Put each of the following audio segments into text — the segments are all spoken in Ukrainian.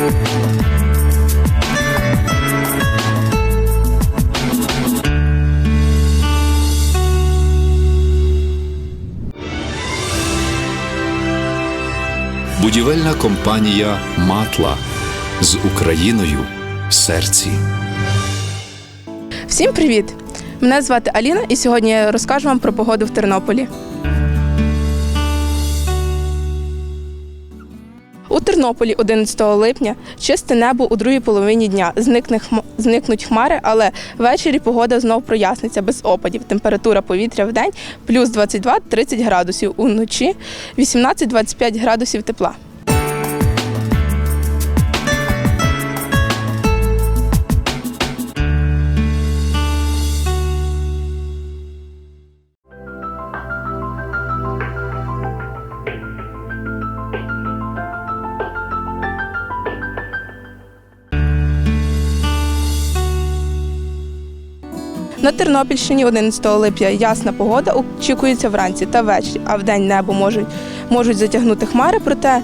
Будівельна компанія Матла з Україною в серці. Всім привіт! Мене звати Аліна, і сьогодні я розкажу вам про погоду в Тернополі. У Тернополі 11 липня чисте небо у другій половині дня. Зникнуть хмари, але ввечері погода знов проясниться без опадів. Температура повітря в день плюс 22-30 градусів, уночі 18-25 градусів тепла. На Тернопільщині 11 липня ясна погода очікується вранці та ввечері, а вдень небо можуть, можуть затягнути хмари, проте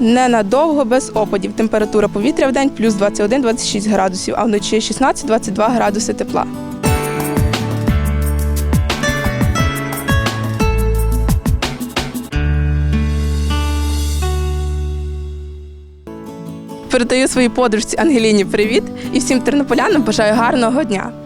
ненадовго без опадів. Температура повітря в день плюс 21-26 градусів, а вночі 16-22 градуси тепла. Передаю своїй подружці Ангеліні привіт і всім тернополянам бажаю гарного дня.